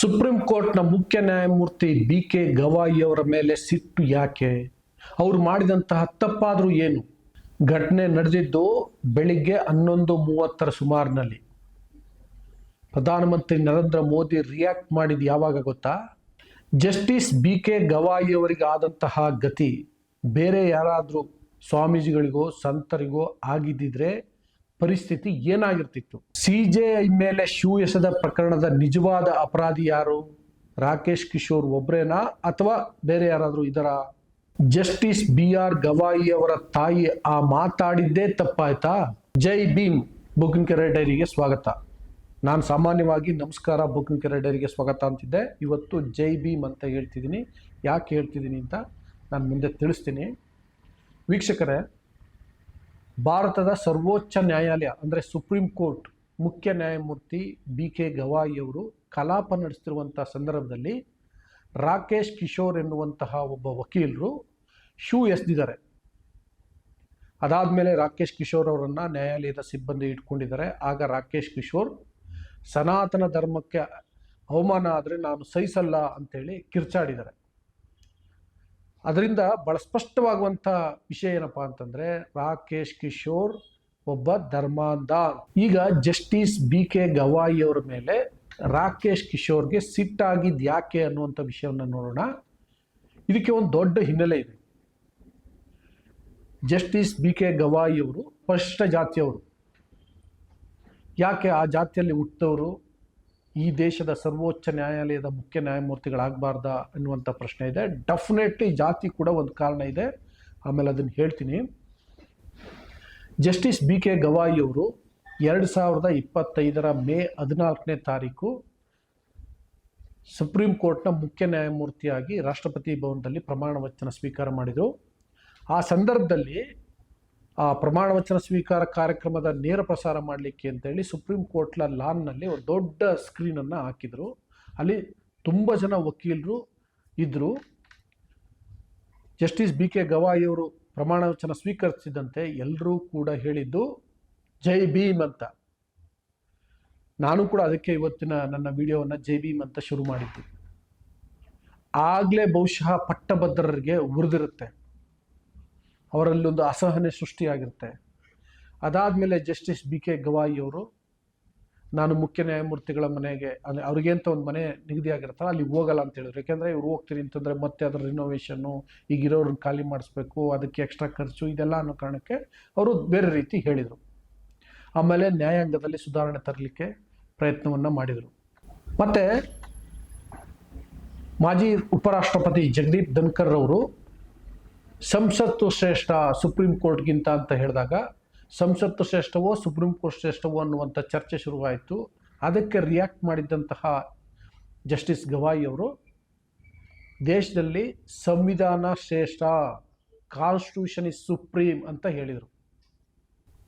Supreme ಕೋರ್ಟ್ನ ಮುಖ್ಯ ನ್ಯಾಯಮೂರ್ತಿ ಬಿ ಕೆ ಗವಾಯಿ ಅವರ ಮೇಲೆ ಸಿಟ್ಟು ಯಾಕೆ? ಅವರು ಮಾಡಿದಂತಹ ತಪ್ಪಾದರೂ ಏನು? ಘಟನೆ ನಡೆದಿದ್ದು ಬೆಳಿಗ್ಗೆ ಹನ್ನೊಂದು ಮೂವತ್ತರ ಸುಮಾರಿನಲ್ಲಿ. ಪ್ರಧಾನಮಂತ್ರಿ ನರೇಂದ್ರ ಮೋದಿ ರಿಯಾಕ್ಟ್ ಮಾಡಿದ ಯಾವಾಗ ಗೊತ್ತಾ? ಜಸ್ಟಿಸ್ ಬಿ ಕೆ ಗವಾಯಿ ಅವರಿಗೆ ಆದಂತಹ ಗತಿ ಬೇರೆ ಯಾರಾದರೂ ಸ್ವಾಮೀಜಿಗಳಿಗೋ, ಸಂತರಿಗೋ ಆಗಿದ್ದಿದ್ರೆ ಪರಿಸ್ಥಿತಿ ಏನಾಗಿರ್ತಿತ್ತು? ಸಿ ಜೆ ಐ ಮೇಲೆ ಶೂ ಎಸೆದ ಪ್ರಕರಣದ ನಿಜವಾದ ಅಪರಾಧಿ ಯಾರು? ರಾಕೇಶ್ ಕಿಶೋರ್ ಒಬ್ರೇನಾ ಅಥವಾ ಬೇರೆ ಯಾರಾದರೂ ಇದರ? ಜಸ್ಟಿಸ್ ಬಿ ಆರ್ ಗವಾಯಿ ಅವರ ತಾಯಿ ಆ ಮಾತಾಡಿದ್ದೇ ತಪ್ಪಾಯ್ತಾ? ಜೈ ಭೀಮ್ ಬುಕಿಂಗ್ ಕೆರೆ ಡೈರಿಗೆ ಸ್ವಾಗತ. ನಾನು ಸಾಮಾನ್ಯವಾಗಿ ನಮಸ್ಕಾರ ಬುಕಿಂಗ್ ಕೆರೆ ಡೈರಿಗೆ ಸ್ವಾಗತ ಅಂತಿದ್ದೆ. ಇವತ್ತು ಜೈ ಭೀಮ್ ಅಂತ ಹೇಳ್ತಿದ್ದೀನಿ. ಯಾಕೆ ಹೇಳ್ತಿದ್ದೀನಿ ಅಂತ ನಾನು ಮುಂದೆ ತಿಳಿಸ್ತೀನಿ. ವೀಕ್ಷಕರೇ ಭಾರತದ ಸರ್ವೋಚ್ಚ ನ್ಯಾಯಾಲಯ, ಅಂದರೆ ಸುಪ್ರೀಂ ಕೋರ್ಟ್, ಮುಖ್ಯ ನ್ಯಾಯಮೂರ್ತಿ ಬಿ ಕೆ ಗವಾಯಿ ಅವರು ಕಲಾಪ ನಡೆಸ್ತಿರುವಂಥ ಸಂದರ್ಭದಲ್ಲಿ ರಾಕೇಶ್ ಕಿಶೋರ್ ಎನ್ನುವಂತಹ ಒಬ್ಬ ವಕೀಲರು ಶೂ ಎಸೆದಿದ್ದಾರೆ. ಅದಾದಮೇಲೆ ರಾಕೇಶ್ ಕಿಶೋರ್ ಅವರನ್ನು ನ್ಯಾಯಾಲಯದ ಸಿಬ್ಬಂದಿ ಇಟ್ಕೊಂಡಿದ್ದಾರೆ. ಆಗ ರಾಕೇಶ್ ಕಿಶೋರ್, ಸನಾತನ ಧರ್ಮಕ್ಕೆ ಅವಮಾನ ಆದರೆ ನಾನು ಸಹಿಸಲ್ಲ ಅಂತೇಳಿ ಕಿರ್ಚಾಡಿದ್ದಾರೆ. ಅದರಿಂದ ಭಾಳ ಸ್ಪಷ್ಟವಾಗುವಂಥ ವಿಷಯ ಏನಪ್ಪ ಅಂತಂದರೆ ರಾಕೇಶ್ ಕಿಶೋರ್ ಒಬ್ಬ ಧರ್ಮಾಂಧ ಈಗ ಜಸ್ಟಿಸ್ ಬಿ ಕೆ ಗವಾಯಿ ಅವರ ಮೇಲೆ ರಾಕೇಶ್ ಕಿಶೋರ್ಗೆ ಸಿಟ್ಟಾಗಿದ್ದು ಯಾಕೆ ಅನ್ನುವಂಥ ವಿಷಯವನ್ನು ನೋಡೋಣ. ಇದಕ್ಕೆ ಒಂದು ದೊಡ್ಡ ಹಿನ್ನೆಲೆ ಇದೆ. ಜಸ್ಟಿಸ್ ಬಿ ಕೆ ಗವಾಯಿ ಅವರು ಪರಿಶಿಷ್ಟ ಜಾತಿಯವರು. ಯಾಕೆ ಆ ಜಾತಿಯಲ್ಲಿ ಹುಟ್ಟಿದವರು? ಈ ದೇಶದ ಸರ್ವೋಚ್ಚ ನ್ಯಾಯಾಲಯದ ಮುಖ್ಯ ನ್ಯಾಯಮೂರ್ತಿಗಳಾಗಬಾರ್ದ ಅನ್ನುವಂಥ ಪ್ರಶ್ನೆ ಇದೆ. ಡೆಫಿನೆಟ್ಲಿ ಜಾತಿ ಕೂಡ ಒಂದು ಕಾರಣ ಇದೆ. ಆಮೇಲೆ ಅದನ್ನು ಹೇಳ್ತೀನಿ. ಜಸ್ಟಿಸ್ ಬಿ ಕೆ ಗವಾಯಿ ಅವರು ಎರಡು ಸಾವಿರದ ಇಪ್ಪತ್ತೈದರ ಮೇ ಹದಿನಾಲ್ಕನೇ ತಾರೀಕು ಸುಪ್ರೀಂ ಕೋರ್ಟ್ನ ಮುಖ್ಯ ನ್ಯಾಯಮೂರ್ತಿಯಾಗಿ ರಾಷ್ಟ್ರಪತಿ ಭವನದಲ್ಲಿ ಪ್ರಮಾಣ ವಚನ ಸ್ವೀಕಾರ ಮಾಡಿದರು. ಆ ಸಂದರ್ಭದಲ್ಲಿ ಆ ಪ್ರಮಾಣ ವಚನ ಸ್ವೀಕಾರ ಕಾರ್ಯಕ್ರಮದ ನೇರ ಪ್ರಸಾರ ಮಾಡಲಿಕ್ಕೆ ಅಂತೇಳಿ ಸುಪ್ರೀಂ ಕೋರ್ಟ್ನ ಲಾನ್ನಲ್ಲಿ ಒಂದು ದೊಡ್ಡ ಸ್ಕ್ರೀನನ್ನು ಹಾಕಿದರು. ಅಲ್ಲಿ ತುಂಬ ಜನ ವಕೀಲರು ಇದ್ದರು ಜಸ್ಟಿಸ್ ಬಿ ಕೆ ಗವಾಯಿ ಅವರು ಪ್ರಮಾಣ ವಚನ ಸ್ವೀಕರಿಸಿದಂತೆ ಎಲ್ಲರೂ ಕೂಡ ಹೇಳಿದ್ದು, ಜೈ ಭೀಮ್ ಅಂತ. ನಾನು ಕೂಡ ಅದಕ್ಕೆ ಇವತ್ತಿನ ನನ್ನ ವಿಡಿಯೋವನ್ನು ಜೈ ಭೀಮ್ ಅಂತ ಶುರು ಮಾಡಿದ್ದೆ. ಆಗಲೇ ಬಹುಶಃ ಪಟ್ಟಭದ್ರರಿಗೆ ಉರಿದಿರುತ್ತೆ. ಅವರಲ್ಲೊಂದು ಅಸಹನೆ ಸೃಷ್ಟಿಯಾಗಿರುತ್ತೆ. ಅದಾದಮೇಲೆ ಜಸ್ಟಿಸ್ ಬಿ ಕೆ ಗವಾಯಿ ಅವರು, ನಾನು ಮುಖ್ಯ ನ್ಯಾಯಮೂರ್ತಿಗಳ ಮನೆಗೆ ಅಂದರೆ ಅವ್ರಿಗೆ ಅಂತ ಒಂದು ಮನೆ ನಿಗದಿಯಾಗಿರ್ತಲ್ಲ ಅಲ್ಲಿ ಹೋಗಲ್ಲ ಅಂತ ಹೇಳಿದ್ರು. ಯಾಕೆಂದರೆ ಇವ್ರು ಹೋಗ್ತೀನಿ ಅಂತಂದರೆ ಮತ್ತೆ ಅದರ ರಿನೋವೇಷನ್ನು ಈಗಿರೋರನ್ನ ಖಾಲಿ ಮಾಡಿಸ್ಬೇಕು, ಅದಕ್ಕೆ ಎಕ್ಸ್ಟ್ರಾ ಖರ್ಚು, ಇದೆಲ್ಲ ಅನ್ನೋ ಕಾರಣಕ್ಕೆ ಅವರು ಬೇರೆ ರೀತಿ ಹೇಳಿದರು. ಆಮೇಲೆ ನ್ಯಾಯಾಂಗದಲ್ಲಿ ಸುಧಾರಣೆ ತರಲಿಕ್ಕೆ ಪ್ರಯತ್ನವನ್ನು ಮಾಡಿದರು. ಮತ್ತು ಮಾಜಿ ಉಪರಾಷ್ಟ್ರಪತಿ ಜಗದೀಪ್ ಧನ್ಕರ್ ಅವರು ಸಂಸತ್ತು ಶ್ರೇಷ್ಠ ಸುಪ್ರೀಂ ಕೋರ್ಟ್ಗಿಂತ ಅಂತ ಹೇಳಿದಾಗ, ಸಂಸತ್ತು ಶ್ರೇಷ್ಠವೋ ಸುಪ್ರೀಂ ಕೋರ್ಟ್ ಶ್ರೇಷ್ಠವೋ ಅನ್ನುವಂಥ ಚರ್ಚೆ ಶುರುವಾಯಿತು. ಅದಕ್ಕೆ ರಿಯಾಕ್ಟ್ ಮಾಡಿದ್ದಂತಹ ಜಸ್ಟಿಸ್ ಗವಾಯಿ ಅವರು, ದೇಶದಲ್ಲಿ ಸಂವಿಧಾನ ಶ್ರೇಷ್ಠ ಕಾನ್ಸ್ಟಿಟ್ಯೂಷನ್ ಇಸ್ ಸುಪ್ರೀಂ ಅಂತ ಹೇಳಿದರು.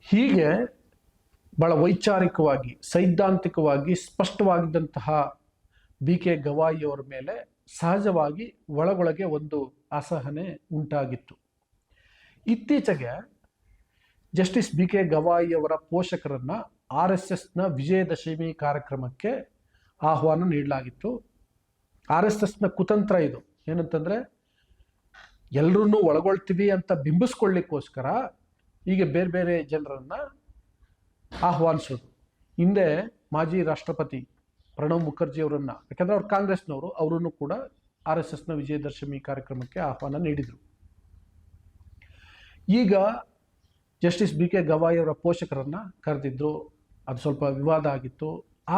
ಹೀಗೆ ಭಾಳ ವೈಚಾರಿಕವಾಗಿ, ಸೈದ್ಧಾಂತಿಕವಾಗಿ ಸ್ಪಷ್ಟವಾಗಿದ್ದಂತಹ ಬಿ ಕೆ ಗವಾಯಿ ಅವರ ಮೇಲೆ ಸಹಜವಾಗಿ ಒಳಗೊಳಗೆ ಒಂದು ಅಸಹನೆ ಉಂಟಾಗಿತ್ತು. ಇತ್ತೀಚೆಗೆ ಜಸ್ಟಿಸ್ ಬಿ ಕೆ ಗವಾಯಿ ಅವರ ಪೋಷಕರನ್ನು ಆರ್ ಎಸ್ ಎಸ್ನ ವಿಜಯದಶಮಿ ಕಾರ್ಯಕ್ರಮಕ್ಕೆ ಆಹ್ವಾನ ನೀಡಲಾಗಿತ್ತು. ಆರ್ ಎಸ್ ಎಸ್ನ ಕುತಂತ್ರ ಇದು. ಏನಂತಂದರೆ ಎಲ್ಲರನ್ನೂ ಒಳಗೊಳ್ತೀವಿ ಅಂತ ಬಿಂಬಿಸ್ಕೊಳ್ಳಿಕ್ಕೋಸ್ಕರ ಹೀಗೆ ಬೇರೆ ಬೇರೆ ಜನರನ್ನು ಆಹ್ವಾನಿಸೋದು. ಹಿಂದೆ ಮಾಜಿ ರಾಷ್ಟ್ರಪತಿ ಪ್ರಣವ್ ಮುಖರ್ಜಿ ಅವರನ್ನು, ಯಾಕಂದರೆ ಅವ್ರು ಕಾಂಗ್ರೆಸ್ನವರು, ಅವರನ್ನು ಕೂಡ ಆರ್ ಎಸ್ ಎಸ್ನ ವಿಜಯದಶಮಿ ಕಾರ್ಯಕ್ರಮಕ್ಕೆ ಆಹ್ವಾನ ನೀಡಿದರು. ಈಗ ಜಸ್ಟಿಸ್ ಬಿ ಕೆ ಗವಾಯಿ ಅವರ ಪೋಷಕರನ್ನು ಕರೆದಿದ್ದರು ಅದು ಸ್ವಲ್ಪ ವಿವಾದ ಆಗಿತ್ತು.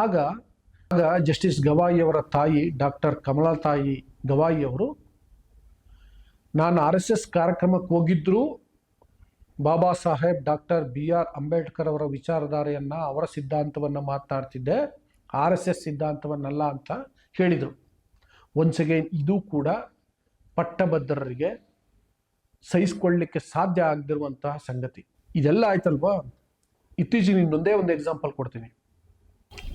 ಆಗ ಆಗ ಜಸ್ಟಿಸ್ ಗವಾಯಿ ಅವರ ತಾಯಿ ಡಾಕ್ಟರ್ ಕಮಲಾ ತಾಯಿ ಗವಾಯಿ ಅವರು, ನಾನು ಆರ್ ಎಸ್ ಎಸ್ ಕಾರ್ಯಕ್ರಮಕ್ಕೆ ಹೋಗಿದ್ದರೂ Baba Saheb, doctor B R Ambedkar ಅವರ ವಿಚಾರಧಾರೆಯನ್ನು ಅವರ ಸಿದ್ಧಾಂತವನ್ನು ಮಾತಾಡ್ತಿದ್ದೆ, ಆರ್ ಎಸ್ ಎಸ್ ಸಿದ್ಧಾಂತವನ್ನಲ್ಲ ಅಂತ ಹೇಳಿದರು. ಒನ್ಸ್ ಅಗೇನ್ ಇದು ಕೂಡ ಪಟ್ಟಭದ್ರರಿಗೆ ಸಹಿಸ್ಕೊಳ್ಳಿಕ್ಕೆ ಸಾಧ್ಯ ಆಗದಿರುವಂತಹ ಸಂಗತಿ. ಇದೆಲ್ಲ ಆಯ್ತಲ್ವಾ? ಇತ್ತೀಚಿನ ಇನ್ನೊಂದೇ ಒಂದು ಎಕ್ಸಾಂಪಲ್ ಕೊಡ್ತೀನಿ.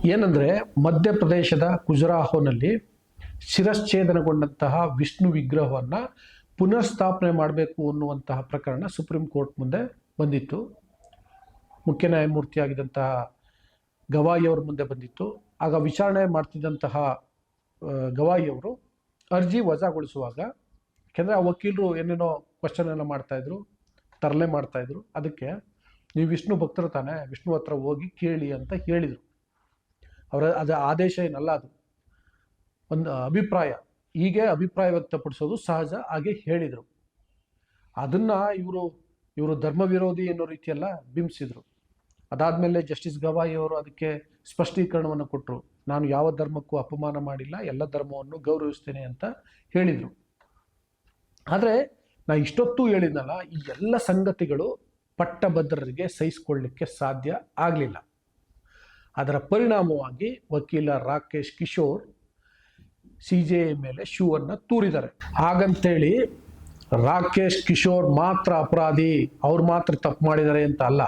ಏನಂದರೆ, ಮಧ್ಯಪ್ರದೇಶದ ಖುಜರಾಹೋನಲ್ಲಿ ಶಿರಶ್ಛೇದನಗೊಂಡಂತಹ ವಿಷ್ಣು ವಿಗ್ರಹವನ್ನು ಪುನರ್ಸ್ಥಾಪನೆ ಮಾಡಬೇಕು ಅನ್ನುವಂತಹ ಪ್ರಕರಣ ಸುಪ್ರೀಂ ಕೋರ್ಟ್ ಮುಂದೆ ಬಂದಿತ್ತು. ಮುಖ್ಯ ನ್ಯಾಯಮೂರ್ತಿಯಾಗಿದ್ದಂತಹ ಗವಾಯಿ ಅವರ ಮುಂದೆ ಬಂದಿತ್ತು. ಆಗ ವಿಚಾರಣೆ ಮಾಡ್ತಿದ್ದಂತಹ ಆ, ಗವಾಯಿ ಅವರು ಅರ್ಜಿ ವಜಾಗೊಳಿಸುವಾಗ ಯಾಕೆಂದರೆ ಆ ವಕೀಲರು ಏನೇನೋ ಕ್ವಶನ್ ಎಲ್ಲ ಮಾಡ್ತಾಯಿದ್ರು ತರಲೆ ಮಾಡ್ತಾಯಿದ್ರು ಅದಕ್ಕೆ ನೀವು ವಿಷ್ಣು ಭಕ್ತರು ತಾನೆ ವಿಷ್ಣು ಹತ್ರ ಹೋಗಿ ಕೇಳಿ ಅಂತ ಹೇಳಿದರು. ಅವರ ಅದು ಆದೇಶ ಏನಲ್ಲ ಅದು. ಒಂದು ಅಭಿಪ್ರಾಯ ಹೀಗೆ ಅಭಿಪ್ರಾಯ ವ್ಯಕ್ತಪಡಿಸೋದು ಸಹಜ ಹಾಗೆ ಹೇಳಿದರು. ಅದನ್ನು ಇವರು ಇವರು ಧರ್ಮ ವಿರೋಧಿ ಅನ್ನೋ ರೀತಿಯೆಲ್ಲ ಬಿಂಬಿಸಿದರು. ಅದಾದಮೇಲೆ ಜಸ್ಟಿಸ್ ಗವಾಯಿ ಅವರು ಅದಕ್ಕೆ ಸ್ಪಷ್ಟೀಕರಣವನ್ನು ಕೊಟ್ಟರು ನಾನು ಯಾವ ಧರ್ಮಕ್ಕೂ ಅಪಮಾನ ಮಾಡಿಲ್ಲ, ಎಲ್ಲ ಧರ್ಮವನ್ನು ಗೌರವಿಸ್ತೇನೆ ಅಂತ ಹೇಳಿದರು. ಆದರೆ ನಾ ಇಷ್ಟೊತ್ತು ಹೇಳಿದ್ನಲ್ಲ, ಈ ಎಲ್ಲ ಸಂಗತಿಗಳು ಪಟ್ಟಭದ್ರರಿಗೆ ಸಹಿಸಿಕೊಳ್ಳಿಕ್ಕೆ ಸಾಧ್ಯ ಆಗಲಿಲ್ಲ. ಅದರ ಪರಿಣಾಮವಾಗಿ ವಕೀಲ ರಾಕೇಶ್ ಕಿಶೋರ್ ಸಿ ಜೆ ಮೇಲೆ ಶೂವನ್ನು ತೂರಿದ್ದಾರೆ. ಹಾಗಂತೇಳಿ ರಾಕೇಶ್ ಕಿಶೋರ್ ಮಾತ್ರ ಅಪರಾಧಿ, ಅವ್ರು ಮಾತ್ರ ತಪ್ಪು ಮಾಡಿದ್ದಾರೆ ಅಂತ ಅಲ್ಲ.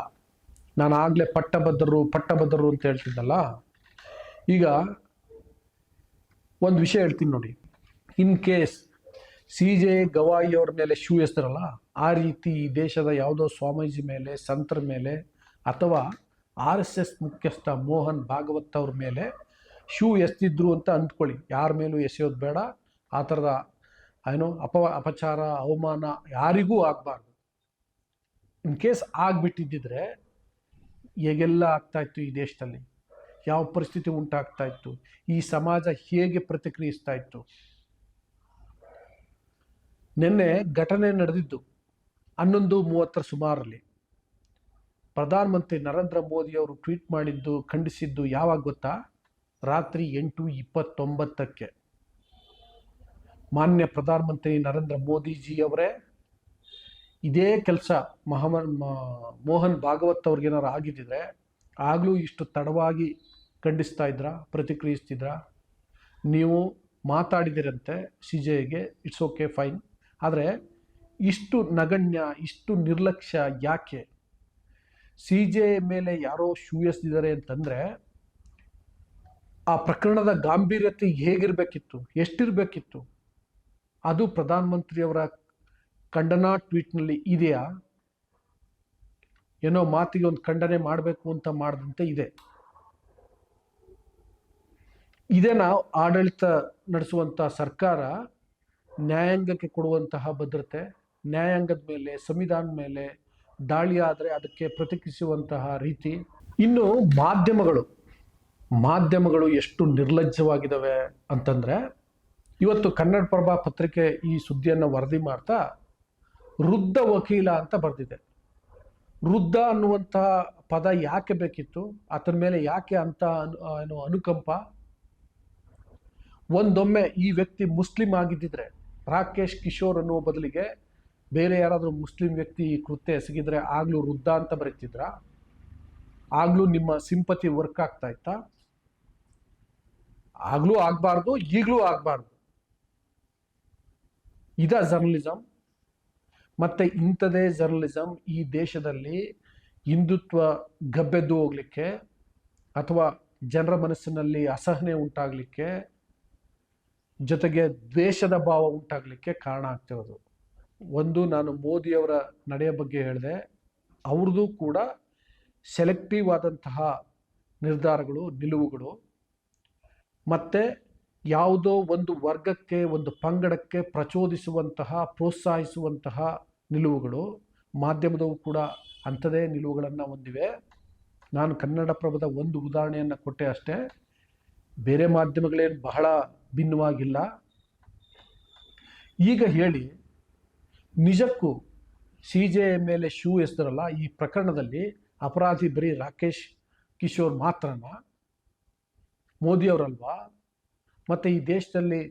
ನಾನು ಆಗಲೇ ಪಟ್ಟಭದ್ರರು ಪಟ್ಟಭದ್ರರು ಅಂತ ಹೇಳ್ತಿದ್ದಲ್ಲ ಈಗ ಒಂದು ವಿಷಯ ಹೇಳ್ತೀನಿ ನೋಡಿ. In case C J Gavai ಅವ್ರ ಮೇಲೆ ಶೂ ಎಸ್ತಾರಲ್ಲ, ಆ ರೀತಿ ಈ ದೇಶದ ಯಾವುದೋ ಸ್ವಾಮೀಜಿ ಮೇಲೆ, ಸಂತರ ಮೇಲೆ ಅಥವಾ ಆರ್ ಎಸ್ ಎಸ್ ಮುಖ್ಯಸ್ಥ ಮೋಹನ್ ಭಾಗವತ್ ಅವ್ರ ಮೇಲೆ ಶೂ ಎಸ್ತಿದ್ರು ಅಂತ ಅಂದ್ಕೊಳ್ಳಿ. ಯಾರ ಮೇಲೂ ಎಸೆಯೋದು ಬೇಡ. ಆ ಥರದ ಏನು ಅಪ, ಅಪಚಾರ, ಅವಮಾನ ಯಾರಿಗೂ ಆಗಬಾರ್ದು. ಇನ್ ಕೇಸ್ ಆಗಿಬಿಟ್ಟಿದ್ದಿದ್ರೆ ಹೇಗೆಲ್ಲ ಆಗ್ತಾಯಿತ್ತು ಈ ದೇಶದಲ್ಲಿ? ಯಾವ ಪರಿಸ್ಥಿತಿ ಉಂಟಾಗ್ತಾ ಇತ್ತು? ಈ ಸಮಾಜ ಹೇಗೆ ಪ್ರತಿಕ್ರಿಯಿಸ್ತಾ ಇತ್ತು? ನಿನ್ನೆ ಘಟನೆ ನಡೆದಿದ್ದು ಹನ್ನೊಂದು ಮೂವತ್ತರ ಸುಮಾರಲ್ಲಿ. ಪ್ರಧಾನಮಂತ್ರಿ ನರೇಂದ್ರ ಮೋದಿ ಅವರು ಟ್ವೀಟ್ ಮಾಡಿದ್ದು, ಖಂಡಿಸಿದ್ದು ಯಾವಾಗ ಗೊತ್ತಾ? ರಾತ್ರಿ ಎಂಟು ಇಪ್ಪತ್ತೊಂಬತ್ತಕ್ಕೆ. ಮಾನ್ಯ ಪ್ರಧಾನಮಂತ್ರಿ ನರೇಂದ್ರ ಮೋದಿಜಿಯವರೇ, ಇದೇ ಕೆಲಸ ಮಹಮ ಮೋಹನ್ ಭಾಗವತ್ ಅವ್ರಿಗೇನಾರು ಆಗಿದ್ದಿದ್ರೆ ಆಗಲೂ ಇಷ್ಟು ತಡವಾಗಿ ಖಂಡಿಸ್ತಾ ಇದ್ರ, ಪ್ರತಿಕ್ರಿಯಿಸ್ತಿದ್ರಾ? ನೀವು ಮಾತಾಡಿದಿರಂತೆ ಸಿ ಜೆಗೆ ಇಟ್ಸ್ ಓಕೆ ಫೈನ್ ಆದರೆ ಇಷ್ಟು ನಗಣ್ಯ, ಇಷ್ಟು ನಿರ್ಲಕ್ಷ್ಯ ಯಾಕೆ? ಸಿ ಜೆ ಮೇಲೆ ಯಾರೋ ಶೂ ಎಸ್ದಿದ್ದಾರೆ ಅಂತಂದರೆ ಆ ಪ್ರಕರಣದ ಗಾಂಭೀರ್ಯತೆ ಹೇಗಿರಬೇಕಿತ್ತು, ಎಷ್ಟಿರಬೇಕಿತ್ತು? ಅದು ಪ್ರಧಾನಮಂತ್ರಿಯವರ ಖಂಡನಾ ಟ್ವೀಟ್ನಲ್ಲಿ ಇದೆಯಾ? ಏನೋ ಮಾತಿಗೆ ಒಂದು ಖಂಡನೆ ಮಾಡಬೇಕು ಅಂತ ಮಾಡಿದಂತೆ ಇದೆ. ಇದೇನ ಆಡಳಿತ ನಡೆಸುವಂಥ ಸರ್ಕಾರ ನ್ಯಾಯಾಂಗಕ್ಕೆ ಕೊಡುವಂತಹ ಭದ್ರತೆ, ನ್ಯಾಯಾಂಗದ ಮೇಲೆ, ಸಂವಿಧಾನದ ಮೇಲೆ ದಾಳಿ ಆದರೆ ಅದಕ್ಕೆ ಪ್ರತಿಕ್ರಿಯಿಸುವಂತಹ ರೀತಿ. ಇನ್ನು ಮಾಧ್ಯಮಗಳು ಮಾಧ್ಯಮಗಳು ಎಷ್ಟು ನಿರ್ಲಜ್ಜವಾಗಿದ್ದಾವೆ ಅಂತಂದರೆ, ಇವತ್ತು ಕನ್ನಡ ಪ್ರಭಾ ಪತ್ರಿಕೆ ಈ ಸುದ್ದಿಯನ್ನು ವರದಿ ಮಾಡ್ತಾ, ವೃದ್ಧ ವಕೀಲ ಅಂತ ಬರೆದಿದೆ. ವೃದ್ಧ ಅನ್ನುವಂತಹ ಪದ ಯಾಕೆ ಬೇಕಿತ್ತು? ಆತನ ಮೇಲೆ ಯಾಕೆ ಅಂತ ಏನು ಅನುಕಂಪ? ಒಂದೊಮ್ಮೆ ಈ ವ್ಯಕ್ತಿ ಮುಸ್ಲಿಂ ಆಗಿದ್ದಿದ್ರೆ, ರಾಕೇಶ್ ಕಿಶೋರ್ ಅನ್ನುವ ಬದಲಿಗೆ ಬೇರೆ ಯಾರಾದರೂ ಮುಸ್ಲಿಂ ವ್ಯಕ್ತಿ ಈ ಕೃತ್ಯ ಎಸಗಿದ್ರೆ ಆಗ್ಲೂ ವೃದ್ಧ ಅಂತ ಬರೀತಿದ್ರ? ಆಗ್ಲೂ ನಿಮ್ಮ ಸಿಂಪತಿ ವರ್ಕ್ ಆಗ್ತಾ ಇತ್ತಾ? ಆಗ್ಲೂ ಆಗಬಾರ್ದು, ಈಗಲೂ ಆಗಬಾರ್ದು. ಇದ ಜರ್ನಲಿಸಮ್ ಮತ್ತೆ ಇಂಥದೇ ಜರ್ನಲಿಸಮ್ ಈ ದೇಶದಲ್ಲಿ ಹಿಂದುತ್ವ ಗಬ್ಬೆದ್ದು ಹೋಗಲಿಕ್ಕೆ ಅಥವಾ ಜನರ ಮನಸ್ಸಿನಲ್ಲಿ ಅಸಹನೆ ಉಂಟಾಗಲಿಕ್ಕೆ ಜೊತೆಗೆ ದ್ವೇಷದ ಭಾವ ಉಂಟಾಗಲಿಕ್ಕೆ ಕಾರಣ ಆಗ್ತಿರೋದು. ಒಂದು ನಾನು ಮೋದಿಯವರ ನಡೆಯ ಬಗ್ಗೆ ಹೇಳಿದೆ, ಅವ್ರದ್ದು ಕೂಡ ಸೆಲೆಕ್ಟಿವ್ ಆದಂತಹ ನಿರ್ಧಾರಗಳು, ನಿಲುವುಗಳು. ಮತ್ತು ಯಾವುದೋ ಒಂದು ವರ್ಗಕ್ಕೆ, ಒಂದು ಪಂಗಡಕ್ಕೆ ಪ್ರಚೋದಿಸುವಂತಹ, ಪ್ರೋತ್ಸಾಹಿಸುವಂತಹ ನಿಲುವುಗಳು ಮಾಧ್ಯಮದವು ಕೂಡ ಅಂಥದೇ ನಿಲುವುಗಳನ್ನು ಹೊಂದಿವೆ. ನಾನು ಕನ್ನಡಪ್ರಭದ ಒಂದು ಉದಾಹರಣೆಯನ್ನು ಕೊಟ್ಟೆ ಅಷ್ಟೇ. ಬೇರೆ ಮಾಧ್ಯಮಗಳೇನು ಬಹಳ ಭಿನ್ನವಾಗಿಲ್ಲ. ಈಗ ಹೇಳಿ, ನಿಜಕ್ಕೂ ಸಿ ಜೆ ಮೇಲೆ ಶೂ ಎಸ್ದರಲ್ಲ, ಈ ಪ್ರಕರಣದಲ್ಲಿ ಅಪರಾಧಿ ಬರೀ ರಾಕೇಶ್ ಕಿಶೋರ್ ಮಾತ್ರನ? ಮೋದಿಯವರಲ್ವಾ ಮತ್ತು ಈ ದೇಶದಲ್ಲಿ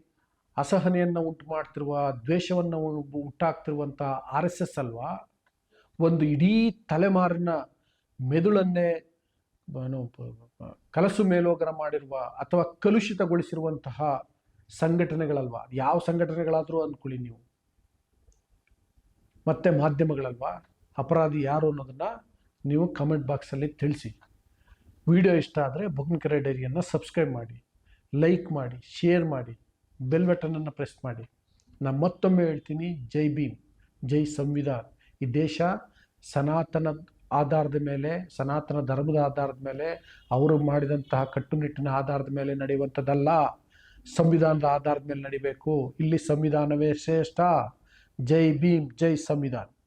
ಅಸಹನೆಯನ್ನು ಉಂಟು ಮಾಡ್ತಿರುವ, ದ್ವೇಷವನ್ನು ಹುಟ್ಟಾಗ್ತಿರುವಂಥ ಆರ್ ಎಸ್ ಎಸ್ ಅಲ್ವಾ? ಒಂದು ಇಡೀ ತಲೆಮಾರಿನ ಮೆದುಳನ್ನೇ ಕಲಸು ಮೇಲೋಗರ ಮಾಡಿರುವ ಅಥವಾ ಕಲುಷಿತಗೊಳಿಸಿರುವಂತಹ ಸಂಘಟನೆಗಳಲ್ವಾ? ಯಾವ ಸಂಘಟನೆಗಳಾದರೂ ಅಂದ್ಕೊಳ್ಳಿ ನೀವು. ಮತ್ತೆ ಮಾಧ್ಯಮಗಳಲ್ವಾ? ಅಪರಾಧಿ ಯಾರು ಅನ್ನೋದನ್ನು ನೀವು ಕಮೆಂಟ್ ಬಾಕ್ಸಲ್ಲಿ ತಿಳಿಸಿ. ವಿಡಿಯೋ ಇಷ್ಟ ಆದರೆ ಬೊಗ್ನಕೆರೆ ಡೈರಿಯನ್ನು ಸಬ್ಸ್ಕ್ರೈಬ್ ಮಾಡಿ. ಲೈಕ್ ಮಾಡಿ ಶೇರ್ ಮಾಡಿ ಬೆಲ್ ಬಟನನ್ನು ಪ್ರೆಸ್ ಮಾಡಿ. ನಾನು ಮತ್ತೊಮ್ಮೆ ಹೇಳ್ತೀನಿ, ಜೈ ಭೀಮ್, ಜೈ ಸಂವಿಧಾನ. ಈ ದೇಶ ಸನಾತನ ಆಧಾರದ ಮೇಲೆ, ಸನಾತನ ಧರ್ಮದ ಆಧಾರದ ಮೇಲೆ, ಅವರು ಮಾಡಿದಂತಹ ಕಟ್ಟುನಿಟ್ಟಿನ ಆಧಾರದ ಮೇಲೆ ನಡೆಯುವಂಥದ್ದಲ್ಲ. ಸಂವಿಧಾನದ ಆಧಾರದ ಮೇಲೆ ನಡಿಬೇಕು. ಇಲ್ಲಿ ಸಂವಿಧಾನವೇ ಶ್ರೇಷ್ಠ. ಜೈ ಭೀಮ್, ಜೈ ಸಂವಿಧಾನ್.